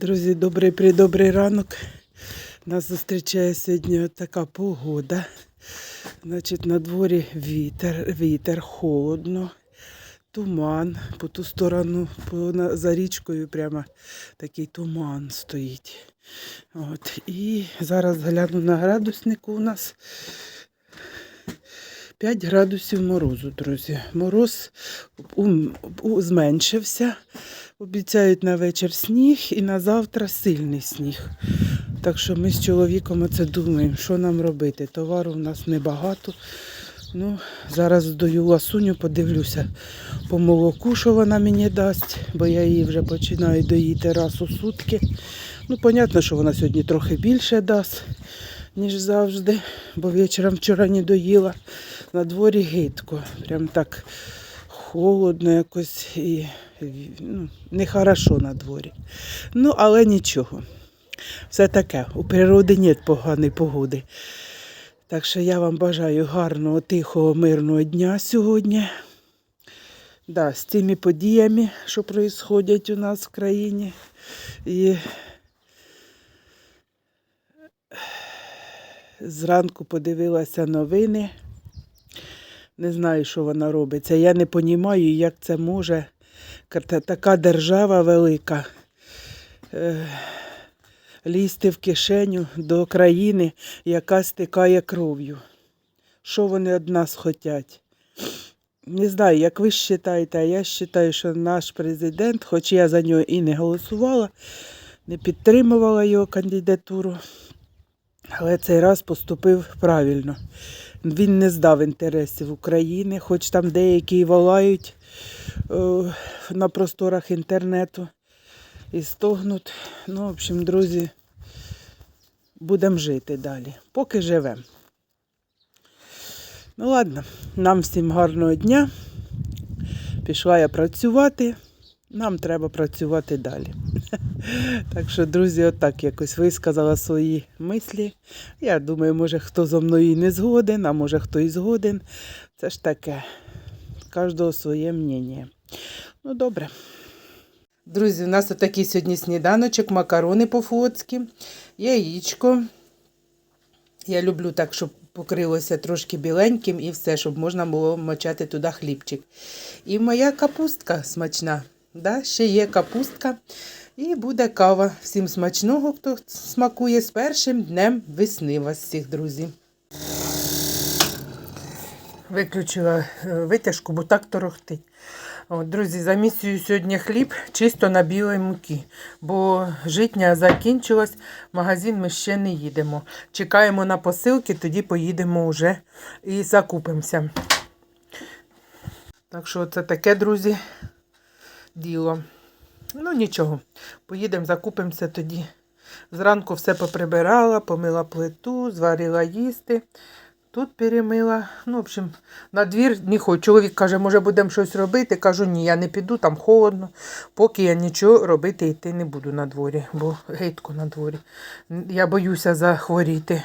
Друзі, добрий придобрий ранок. Нас зустрічає сьогодні така погода. Значить, на дворі вітер, вітер, холодно, туман. По ту сторону, по, за річкою прямо такий туман стоїть. От. І зараз гляну на градуснику у нас 5 градусів морозу, друзі. Мороз зменшився. Обіцяють на вечір сніг і на завтра сильний сніг. Так що ми з чоловіком оце думаємо, що нам робити. Товару в нас небагато. Ну, зараз здаю ласуню, подивлюся по молоку, що вона мені дасть, бо я її вже починаю доїти раз у сутки. Ну, понятно, що вона сьогодні трохи більше дасть, ніж завжди, бо вечором вчора не доїла. На дворі гидко. Прям так холодно якось і ну, нехорошо на дворі. Ну, але нічого. Все таке. У природи нет поганої погоди. Так що я вам бажаю гарного, тихого, мирного дня сьогодні. Да, з цими подіями, що происходять у нас в країні. І зранку подивилася новини. Не знаю, що вона робиться. Я не розумію, як це може така держава велика е, лізти в кишеню до країни, яка стикає кров'ю. Що вони від нас хочуть? Не знаю, як ви вважаєте, а я вважаю, що наш президент, хоч я за нього і не голосувала, не підтримувала його кандидатуру, але цей раз поступив правильно. Він не здав інтересів України, хоч там деякі волають е, на просторах інтернету і стогнуть. Ну, в общем, друзі, будемо жити далі, поки живемо. Ну ладно, нам всім гарного дня. Пішла я працювати. Нам треба працювати далі. Так що, друзі, отак якось висказала свої мислі. Я думаю, може хто зо мною і не згоден, а може хто і згоден. Це ж таке. Кожного своє мнення. Ну, добре. Друзі, у нас отакий сьогодні сніданочок, макарони по-флотськи, яєчко. Я люблю так, щоб покрилося трошки біленьким і все, щоб можна було мочати туди хлібчик. І моя капустка смачна. Да? Ще є капустка. І буде кава. Всім смачного, хто смакує з першим днем весни вас всіх, друзі. Виключила е, витяжку, бо так торохтить. От, друзі, замісюю сьогодні хліб чисто на білій муки, бо житня закінчилась, в магазин ми ще не їдемо. Чекаємо на посилки, тоді поїдемо вже і закупимося. Так що це таке, друзі, діло. Ну нічого, поїдемо, закупимося тоді. Зранку все поприбирала, помила плиту, зварила їсти. Тут перемила. Ну, в общем, на двір не хочу. Чоловік каже, може будемо щось робити. Кажу, ні, я не піду, там холодно. Поки я нічого робити йти не буду на дворі, бо гидко на дворі. Я боюся захворіти.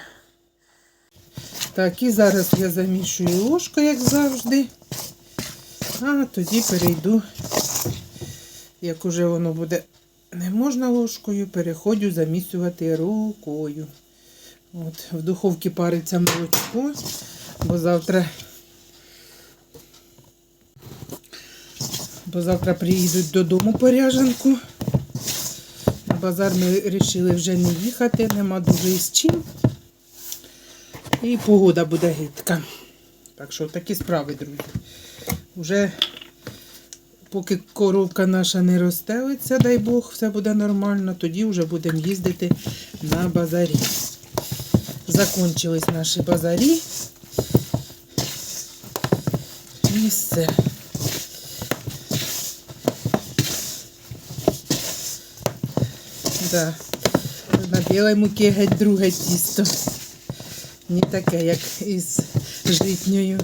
Так, і зараз я замішую ложку, як завжди. А тоді перейду, як уже воно буде не можна ложкою, переходжу замісювати рукою. От, в духовці париться молочко, бо завтра, бо завтра приїдуть додому поряжанку. На базар ми вирішили вже не їхати, нема дуже із чим. І погода буде гидка. Так що такі справи, друзі. Уже поки коровка наша не розстелиться, дай Бог, все буде нормально, тоді вже будемо їздити на базарі. Закончились наші базарі. І все. Да. На білій муки геть друге тісто. Не таке, як із житньою.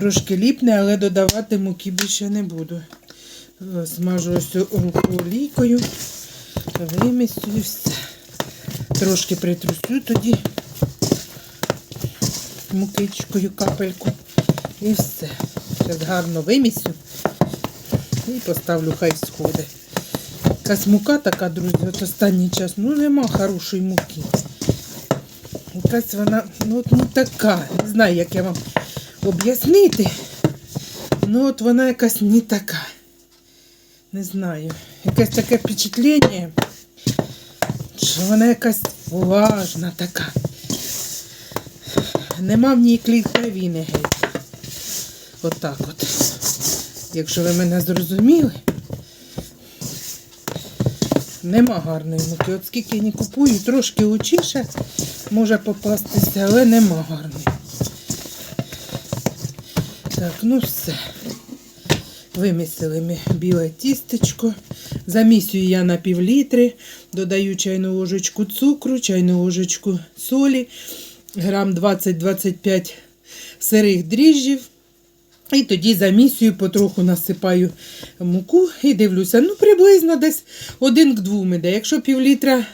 Трошки ліпне, але додавати муки більше не буду. Смажу ось руку олійкою, вимісю і все. Трошки притрусю тоді. мукичкою капельку. І все. Зараз гарно вимісю і поставлю, хай сходить. Якась мука така, друзі, от останній час, ну нема хорошої муки. Якась вона, ну от ну така. Не знаю, як я вам об'яснити. Ну от вона якась не така. Не знаю. Якесь таке впечатлення, що вона якась влажна така. Нема в ній клейковини геть. Отак от. Якщо ви мене зрозуміли. Нема гарної муки. От скільки не купую, трошки лучіше може попастися, але нема гарної. Так, ну все. Вимісили ми біле тістечко. Замісюю я на пів літри, додаю чайну ложечку цукру, чайну ложечку солі, грам 20-25 сирих дріжджів. І тоді замісюю, потроху насипаю муку і дивлюся, ну приблизно десь один к двом іде. Якщо пів літра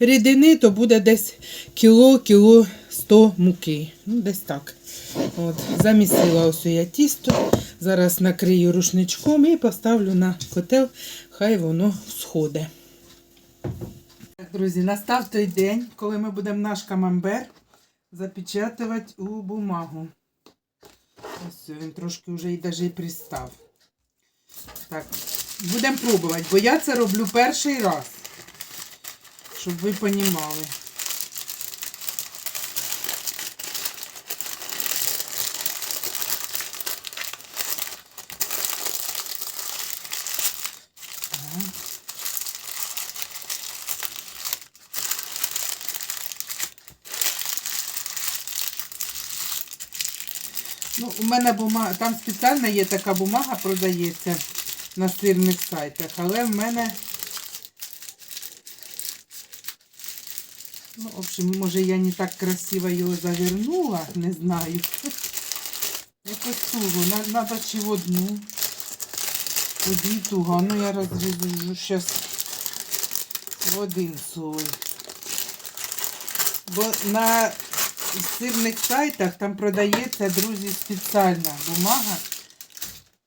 рідини, то буде десь кіло, кіло 100 муки. Ну, десь так. От, замісила ось я тісто. Зараз накрию рушничком і поставлю на котел, хай воно сходить. Так, друзі, настав той день, коли ми будемо наш камамбер запечатувати у бумагу. Ось він трошки вже і навіть пристав. Так, будемо пробувати, бо я це роблю перший раз. Щоб ви понімали. Ну, у мене бумага, там спеціальна є така бумага, продається на сирних сайтах, але в мене. Ну, в общем, може я не так красиво його завернула, не знаю. Якось туго, треба чи в одну. Тоді туго. Ну я розрізаю зараз в один слой. Бо на сирних сайтах там продається, друзі, спеціальна бумага,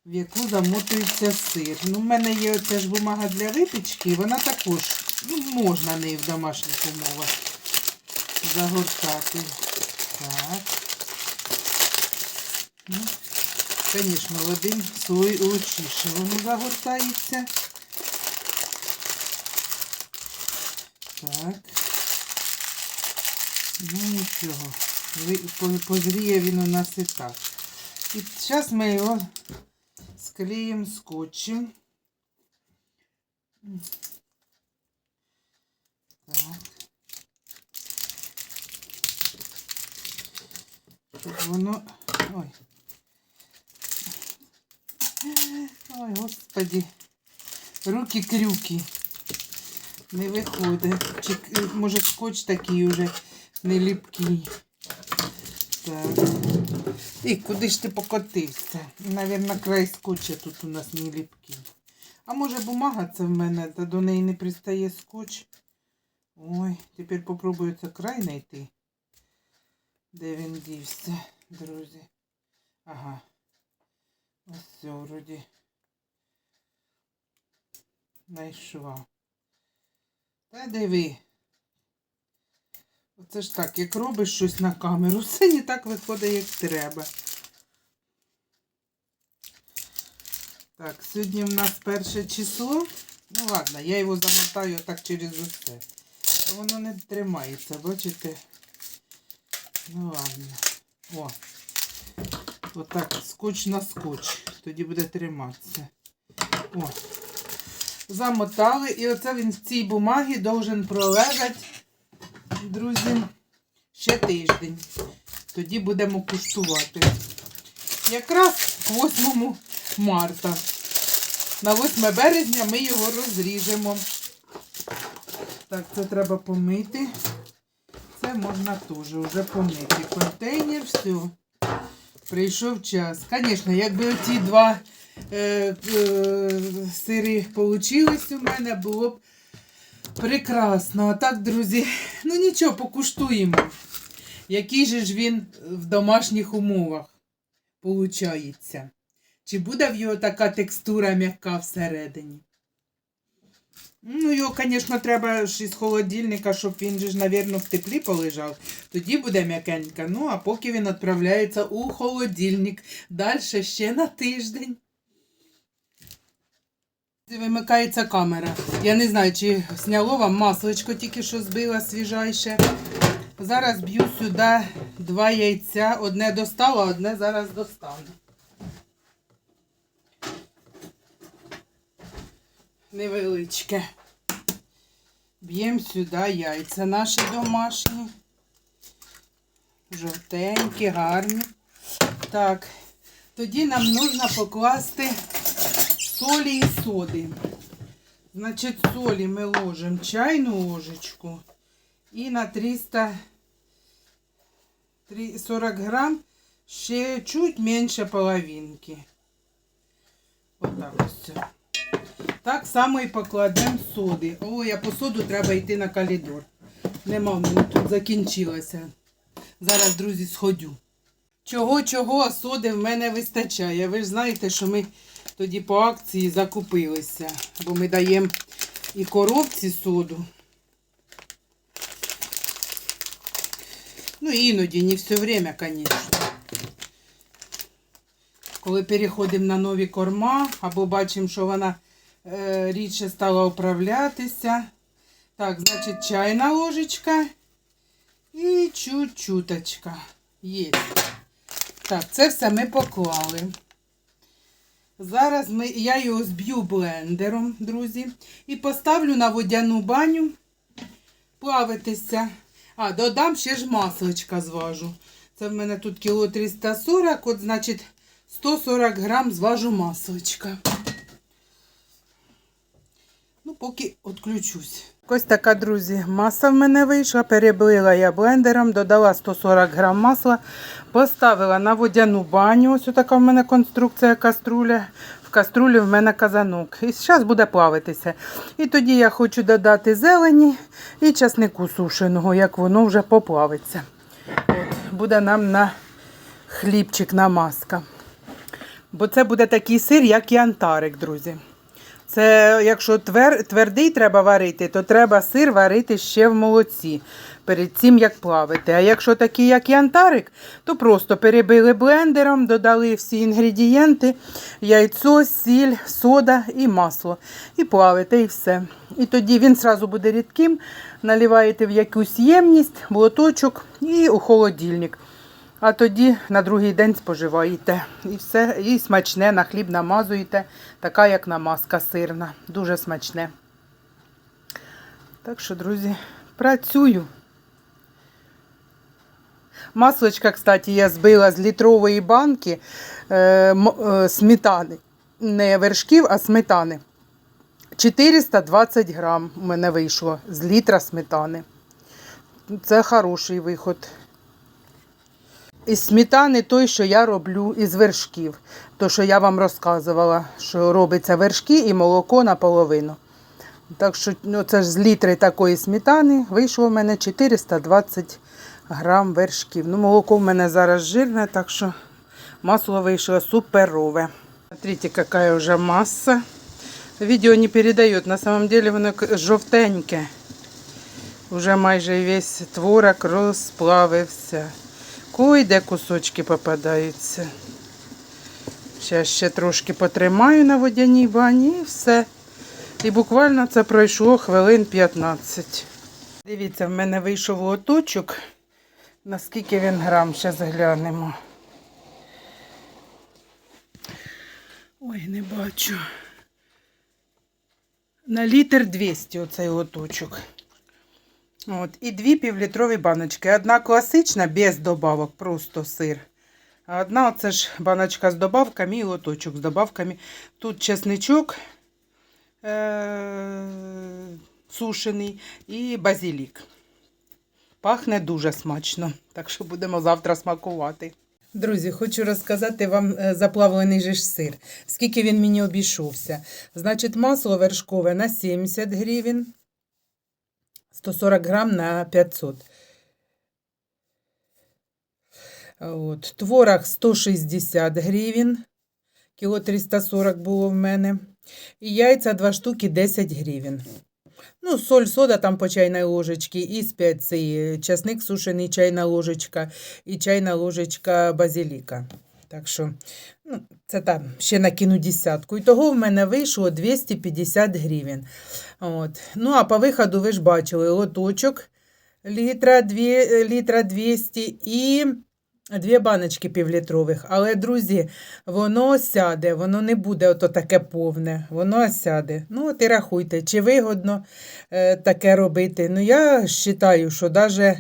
в яку замотується сир. Ну, в мене є оця ж бумага для випічки, вона також ну, можна нею в домашніх умовах загортати. Так. Ну, Звісно, один слой лучіше воно загортається. Так. Ну нічого. Позріє він у нас і так. І зараз ми його склеїмо скотчем. Так. Щоб воно. Ой. Ой, господи. Руки крюки. Не виходить. Чи, може скотч такий уже не ліпкий. Так. І куди ж ти покотився? Навірно, край скотча тут у нас не ліпкий. А може бумага це в мене, та до неї не пристає скотч. Ой, тепер попробую це край знайти. Де він дівся, друзі? Ага. Ось все, вроді. Знайшла. Та диви. Оце ж так, як робиш щось на камеру, все не так виходить, як треба. Так, сьогодні в нас перше число. Ну ладно, я його замотаю так через усе. Воно не тримається, бачите? Ну ладно. О. Отак, скотч на скотч. Тоді буде триматися. О. Замотали. І оце він в цій бумагі должен пролежати, друзі, ще тиждень. Тоді будемо куштувати. Якраз к 8 марта. На 8 березня ми його розріжемо. Так, це треба помити. Це можна теж вже помити. Контейнер, все. Прийшов час. Звісно, якби оці два е, е, сири получились у мене, було б прекрасно. А так, друзі, ну нічого, покуштуємо. Який же ж він в домашніх умовах получається? Чи буде в його така текстура м'яка всередині? Ну, його, звісно, треба ж із холодильника, щоб він же ж, мабуть, в теплі полежав. Тоді буде м'якенька. Ну, а поки він відправляється у холодильник. Далі ще на тиждень. Вимикається камера. Я не знаю, чи сняло вам масличко тільки що збила свіжайше. Зараз б'ю сюди два яйця. Одне достала, одне зараз достану. Невеличке. Б'ємо сюди яйця наші домашні. Жовтенькі, гарні. Так, тоді нам потрібно покласти солі і соди. Значить, солі ми ложимо чайну ложечку і на 300 три- 40 грам ще чуть менше половинки. Отак ось. це. Так само і покладемо соди. Ой, а по соду треба йти на калідор. Нема в мене тут закінчилося. Зараз, друзі, сходю. Чого, чого, а соди в мене вистачає. Ви ж знаєте, що ми тоді по акції закупилися. Бо ми даємо і коробці соду. Ну, іноді, не все время, звісно. Коли переходимо на нові корма, або бачимо, що вона е, рідше стала управлятися. Так, значить, чайна ложечка і чуть-чуточка. Є. Так, це все ми поклали. Зараз ми, я його зб'ю блендером, друзі, і поставлю на водяну баню плавитися. А, додам ще ж масличка зважу. Це в мене тут кіло 340, от, значить, 140 грам зважу масличка. Ну, поки відключусь. Ось така, друзі, маса в мене вийшла. Перебила я блендером, додала 140 грам масла, поставила на водяну баню. Ось така в мене конструкція каструля. В каструлі в мене казанок. І зараз буде плавитися. І тоді я хочу додати зелені і часнику сушеного, як воно вже поплавиться. От, буде нам на хлібчик намазка. Бо це буде такий сир, як янтарик, друзі. Це якщо твер, твердий треба варити, то треба сир варити ще в молоці перед цим, як плавити. А якщо такий, як янтарик, то просто перебили блендером, додали всі інгредієнти, яйцо, сіль, сода і масло. І плавите, і все. І тоді він одразу буде рідким, наливаєте в якусь ємність, в лоточок і у холодильник. А тоді на другий день споживаєте. І все, і смачне, на хліб намазуєте, така як намазка сирна. Дуже смачне. Так що, друзі, працюю. Масличка, кстати, я збила з літрової банки е, е, сметани. Не вершків, а сметани. 420 грам у мене вийшло з літра сметани. Це хороший виход. Із сметани той, що я роблю із вершків. То, що я вам розказувала, що робиться вершки і молоко наполовину. Так що ну, це ж з літри такої сметани вийшло в мене 420 грам вершків. Ну, молоко в мене зараз жирне, так що масло вийшло суперове. Смотрите, яка вже маса. Відео не передає, на самом деле воно жовтеньке. Уже майже весь творог розплавився. Койде кусочки попадаються. Зараз ще трошки потримаю на водяній бані і все. І буквально це пройшло хвилин 15. Дивіться, в мене вийшов лоточок. Наскільки він грам, зараз глянемо. Ой, не бачу. На літр 200 оцей лоточок. От, і дві півлітрові баночки. Одна класична, без добавок, просто сир. А одна оце ж баночка з добавками і лоточок з добавками. Тут чесничок е- сушений і базилік. Пахне дуже смачно, так що будемо завтра смакувати. Друзі, хочу розказати вам е, заплавлений же ж сир. Скільки він мені обійшовся. Значить, масло вершкове на 70 гривень. 140 грам на 500. От. Творог 160 гривень, кіло 340 було в мене. І яйця 2 штуки 10 гривень. Ну, соль, сода там по чайній ложечці, і спеції, часник сушений, чайна ложечка, і чайна ложечка базиліка. Так що, ну, це там ще накину десятку. І того в мене вийшло 250 гривень. От. Ну, а по виходу ви ж бачили лоточок літра, 2, літра 200 і дві баночки півлітрових. Але, друзі, воно сяде, воно не буде ото таке повне, воно сяде. Ну, от і рахуйте, чи вигодно е, таке робити. Ну, я вважаю, що навіть,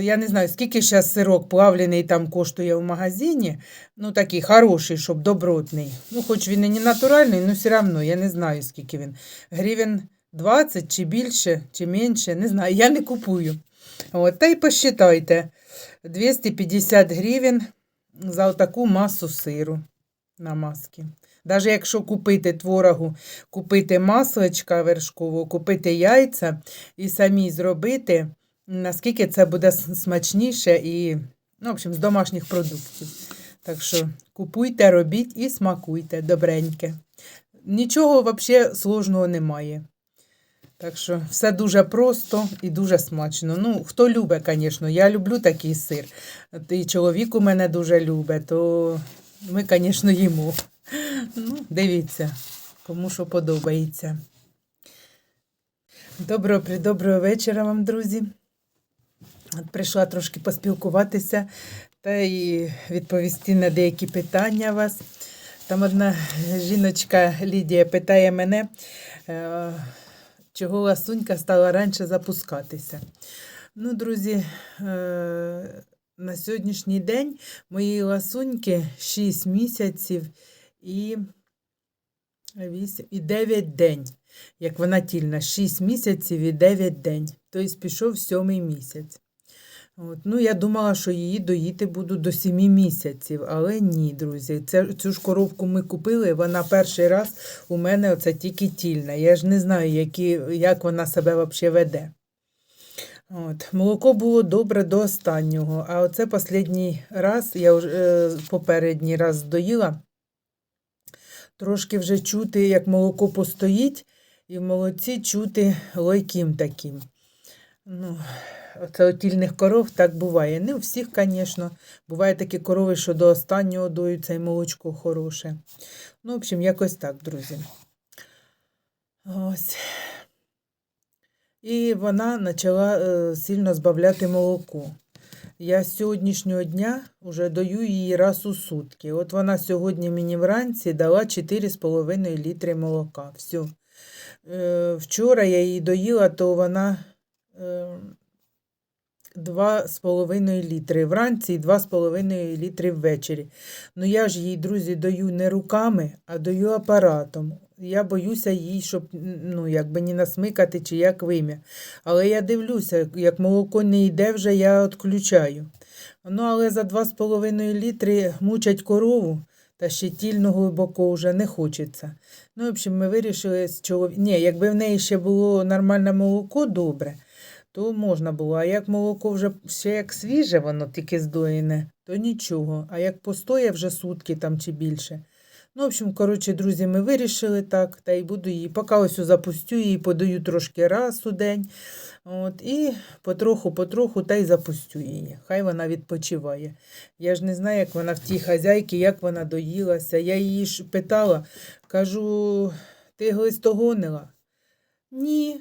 я не знаю, скільки зараз сирок плавлений там коштує в магазині, ну такий хороший, щоб добротний. Ну, хоч він і не натуральний, ну все одно, я не знаю, скільки він. Гривень 20 чи більше, чи менше, не знаю, я не купую. От, та й посчитайте. 250 гривень за таку масу сиру на маски. Навіть якщо купити творогу, купити масличка вершкового, купити яйця і самі зробити, наскільки це буде смачніше і, ну, в общем, з домашніх продуктів. Так що купуйте, робіть і смакуйте добреньке. Нічого взагалі сложного немає. Так що все дуже просто і дуже смачно. Ну, хто любить, звісно, я люблю такий сир. І чоловік у мене дуже любить, то ми, звісно, їмо. Ну, дивіться, кому що подобається. Доброго доброго вечора вам, друзі. Прийшла трошки поспілкуватися та і відповісти на деякі питання вас. Там одна жіночка Лідія питає мене, е, чого ласунька стала раніше запускатися. Ну, друзі, е, на сьогоднішній день моїй ласуньки 6 місяців і 8, і 9 день. Як вона тільна, 6 місяців і 9 день. Тобто пішов сьомий місяць. От. Ну, я думала, що її доїти буду до 7 місяців, але ні, друзі. Це, цю ж коровку ми купили, вона перший раз у мене оце тільки тільна. Я ж не знаю, які, як вона себе взагалі веде. От. Молоко було добре до останнього, а оце останній раз, я вже е, попередній раз доїла, трошки вже чути, як молоко постоїть, і в молоці чути лойким таким. Ну, отільних коров так буває. Не у всіх, звісно. Буває такі корови, що до останнього доються і молочко хороше. Ну, в общем, якось так, друзі. Ось. І вона почала е, сильно збавляти молоко. Я з сьогоднішнього дня вже даю її раз у сутки. От вона сьогодні мені вранці дала 4,5 літри молока. Все. Вчора я її доїла, то вона е, 2,5 літри вранці і 2,5 літри ввечері. Ну я ж їй, друзі, даю не руками, а даю апаратом. Я боюся їй, щоб ну, якби не насмикати чи як вим'я. Але я дивлюся, як молоко не йде, вже я відключаю. Ну, але за 2,5 літри мучать корову, та ще тільно глибоко вже не хочеться. Ну, в общем, ми вирішили з чоловіком. Ні, якби в неї ще було нормальне молоко добре, то можна було. А як молоко вже ще як свіже, воно тільки здоєне, то нічого. А як постоє вже сутки там чи більше. Ну, в общем, коротше, друзі, ми вирішили так, та й буду її. Поки ось запустю її, подаю трошки раз у день. От, і потроху-потроху та й запустю її. Хай вона відпочиває. Я ж не знаю, як вона в тій хазяйці, як вона доїлася. Я її ж питала, кажу, ти глистогонила? Ні.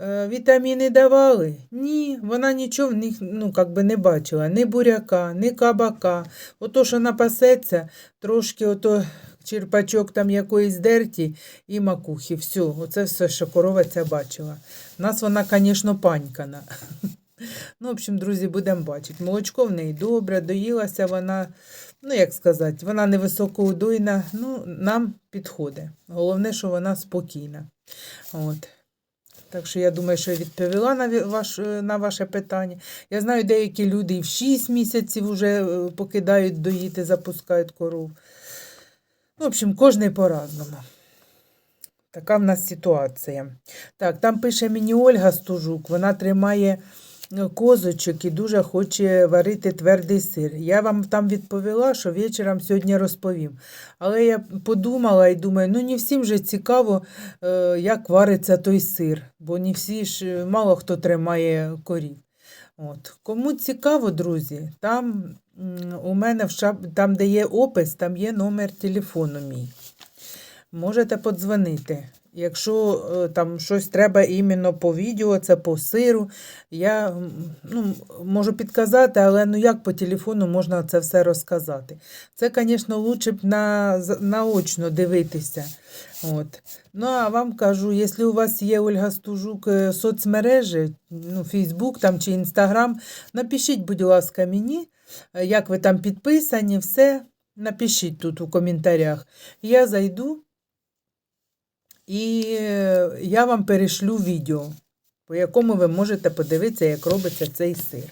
Е, Вітаміни давали? Ні, вона нічого в них ну, как би не бачила, ні буряка, ні кабака. Ото, що напасеться, трошки ото черпачок там якоїсь дерті і макухи. Все, оце все, що корова ця бачила. Нас вона, звісно, панькана. Ну, в общем, друзі, будемо бачити. Молочко в неї добре, доїлася вона, ну, як сказати, вона невисокоудойна, ну, нам підходить. Головне, що вона спокійна. От. Так що я думаю, що я відповіла на, ваш, е, на ваше питання. Я знаю, деякі люди і в 6 місяців вже е, покидають доїти, запускають коров. Ну, в общем, кожний по-разному. Така в нас ситуація. Так, там пише мені Ольга Стужук, вона тримає козочок і дуже хоче варити твердий сир. Я вам там відповіла, що вечором сьогодні розповім. Але я подумала і думаю, ну не всім же цікаво, е, як вариться той сир, бо не всі ж мало хто тримає корів. От. Кому цікаво, друзі, там у мене в шап... там, де є опис, там є номер телефону мій. Можете подзвонити. Якщо е, там щось треба іменно по відео, це по сиру, я ну, можу підказати, але ну як по телефону можна це все розказати. Це, звісно, лучше б на, наочно дивитися. От. Ну, а вам кажу, якщо у вас є Ольга Стужук е, соцмережі, ну, Фейсбук там чи Інстаграм, напишіть, будь ласка, мені, е, як ви там підписані, все. Напишіть тут у коментарях. Я зайду і е, я вам перешлю відео, по якому ви можете подивитися, як робиться цей сир.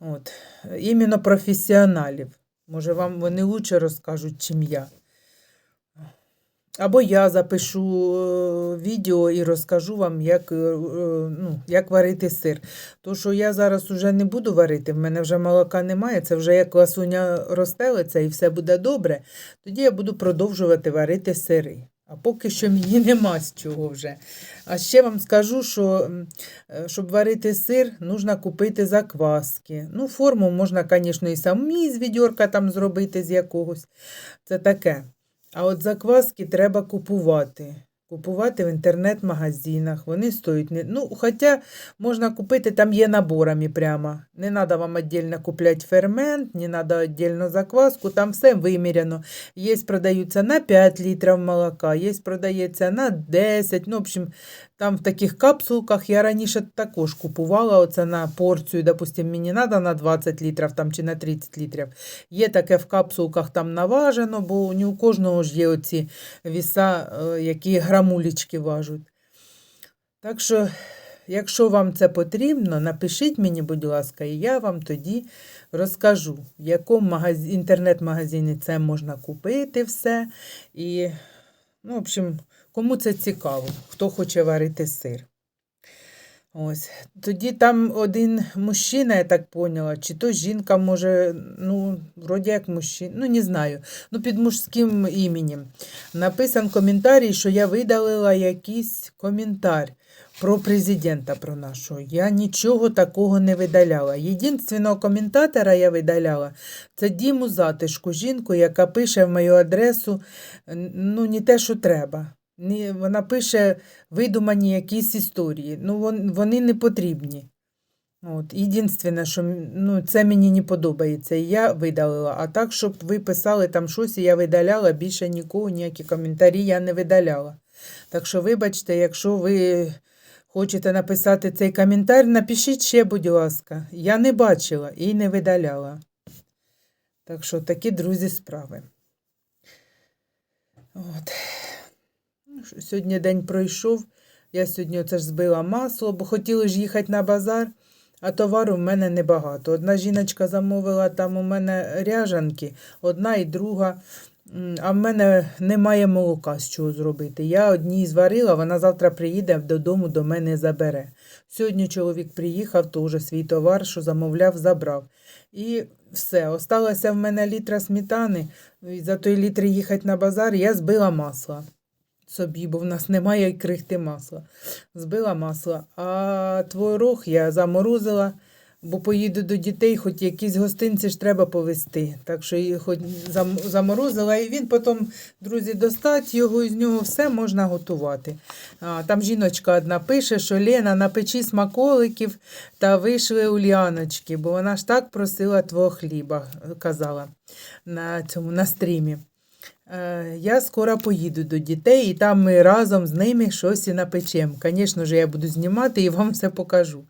От. Іменно професіоналів. Може, вам вони лучше розкажуть, чим я. Або я запишу е, відео і розкажу вам, як, е, ну, як варити сир. То, що я зараз уже не буду варити, в мене вже молока немає, це вже як ласуня розстелиться і все буде добре, тоді я буду продовжувати варити сири. А поки що мені нема з чого вже. А ще вам скажу, що е, щоб варити сир, нужно купити закваски. Ну, форму можна, звісно, і самі з відьорка там зробити з якогось. Це таке. А от закваски треба купувати. Купувати в інтернет-магазинах. Вони стоять. Ну, хоча можна купити, там є наборами прямо. Не треба вам віддільно купляти фермент, не треба віддільно закваску, там все виміряно. Є продаються на 5 літрів молока, є продається на 10. Ну, в общем, там в таких капсулках я раніше також купувала оце на порцію, допустим, мені треба на 20 літрів там, чи на 30 літрів. Є таке в капсулках там наважено, бо не у кожного ж є оці віса, е, які грамулечки важуть. Так що, якщо вам це потрібно, напишіть мені, будь ласка, і я вам тоді розкажу, в якому магаз... інтернет-магазині це можна купити все. І, ну, в общем, кому це цікаво, хто хоче варити сир. Ось. Тоді там один мужчина, я так поняла, чи то жінка може, ну, вроді як мужчина, ну не знаю, ну під мужським іменем. Написан коментарій, що я видалила якийсь коментар про президента про нашого. Я нічого такого не видаляла. Єдинственного коментатора я видаляла це Діму Затишку, жінку, яка пише в мою адресу, ну, не те, що треба. Вона пише видумані якісь історії. Ну, вон, вони не потрібні. От, єдинственне, що ну, це мені не подобається, і я видалила. А так, щоб ви писали там щось, і я видаляла, більше нікого, ніякі коментарі я не видаляла. Так що, вибачте, якщо ви хочете написати цей коментар, напишіть ще, будь ласка. Я не бачила і не видаляла. Так що такі, друзі, справи. От. Сьогодні день пройшов. Я сьогодні оце ж збила масло, бо хотіли ж їхати на базар, а товару в мене небагато. Одна жіночка замовила там у мене ряжанки, одна і друга. А в мене немає молока з чого зробити. Я одній зварила, вона завтра приїде додому до мене забере. Сьогодні чоловік приїхав, теж свій товар, що замовляв, забрав. І все, осталося в мене літра сметани. І за той літр їхати на базар я збила масла собі, бо в нас немає й крихти масла. Збила масло. А творог я заморозила, бо поїду до дітей, хоч якісь гостинці ж треба повезти. Так що її хоч заморозила, і він потім, друзі, достать його, і з нього все можна готувати. А, там жіночка одна пише, що Лена, напечи смаколиків та вийшли Ульяночки, бо вона ж так просила твого хліба, казала на цьому на стрімі. Е, Я скоро поїду до дітей, і там ми разом з ними щось і напечемо. Звісно ж, я буду знімати і вам все покажу.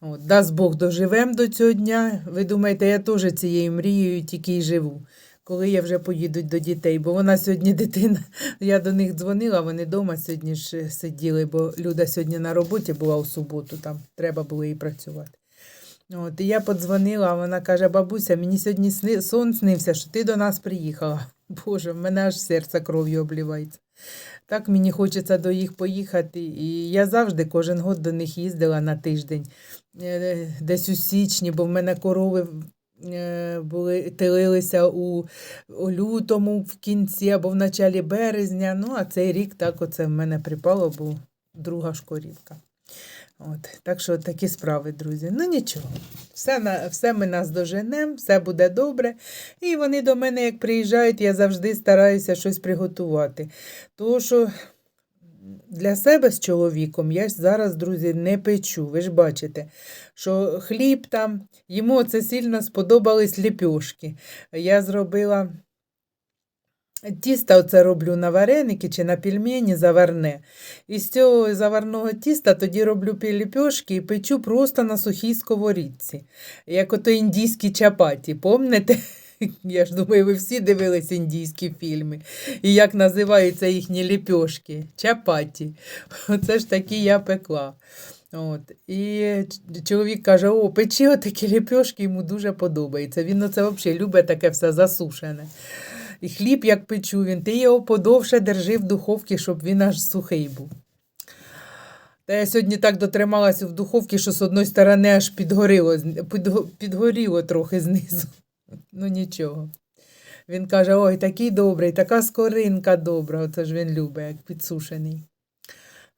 От, дасть Бог доживемо до цього дня. Ви думаєте, я теж цією мрією тільки й живу, коли я вже поїду до дітей. Бо вона сьогодні дитина, я до них дзвонила, вони вдома сьогодні ж сиділи, бо Люда сьогодні на роботі була у суботу, там треба було їй працювати. От, і я подзвонила, а вона каже: бабуся, мені сьогодні сон снився, що ти до нас приїхала. Боже, в мене аж серце кров'ю обливається. Так мені хочеться до їх поїхати. І я завжди кожен год до них їздила на тиждень, е, десь у січні, бо в мене корови е, були, тилилися у, у лютому в кінці або в началі березня. Ну, а цей рік так оце в мене припало, бо друга ж корівка. От, так що такі справи, друзі. Ну нічого, все, на, все ми нас доженемо, все буде добре. І вони до мене, як приїжджають, я завжди стараюся щось приготувати. Тому що для себе з чоловіком я зараз, друзі, не печу. Ви ж бачите, що хліб там, йому це сильно сподобались ліпьошки. Я зробила тісто оце роблю на вареники чи на пельмені заварне. І з цього заварного тіста тоді роблю ліпьошки і печу просто на сухій сковорідці, як ото індійські чапаті. Помните? Я ж думаю, ви всі дивились індійські фільми. І як називаються їхні ліпьошки? Чапаті. Оце ж такі я пекла. От. І чоловік каже: о, печи отакі ліпьошки, йому дуже подобається. Він оце взагалі любить таке все засушене. І хліб, як печу, він, ти його подовше держи в духовці, щоб він аж сухий був. Та я сьогодні так дотрималася в духовці, що з одної сторони аж підгоріло, підгоріло трохи знизу. Ну нічого. Він каже: ой, такий добрий, така скоринка добра. Оце ж він любить, як підсушений.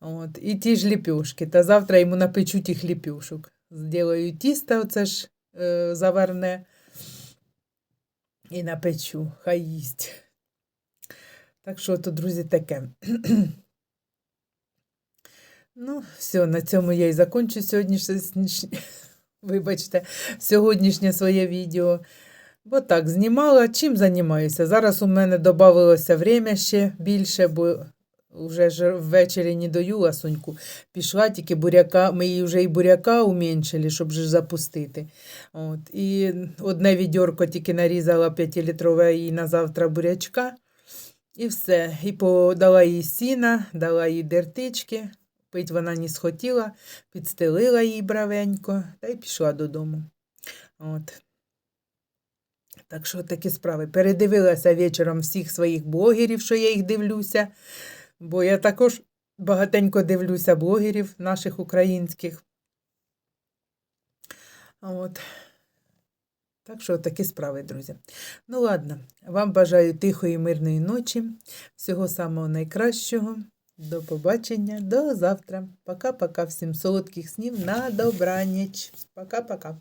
От. І ті ж ліпьошки. Та завтра йому напечу тих ліпьошок. Зділаю тісто, оце ж е, заварне. І напечу, хай їсть. Так що то, друзі, таке. ну, все, на цьому я і закончу сьогоднішнє, вибачте, сьогоднішнє своє відео. Бо так, знімала, чим займаюся. Зараз у мене додалося время ще більше, бо вже ж ввечері не даю ласуньку. Пішла тільки буряка, ми її вже і буряка уменьшили, щоб ж запустити. От. І одне відьорко тільки нарізала 5-літрове їй на завтра бурячка. І все. І подала їй сіна, дала їй дертички. Пить вона не схотіла, підстелила їй бравенько та й пішла додому. От. Так що такі справи. Передивилася вечором всіх своїх блогерів, що я їх дивлюся. Бо я також багатенько дивлюся блогерів наших українських. От. Так що такі справи, друзі. Ну, ладно, вам бажаю тихої, мирної ночі, всього самого найкращого. До побачення, до завтра. Пока-пока. Всім солодких снів на добраніч. Пока-пока.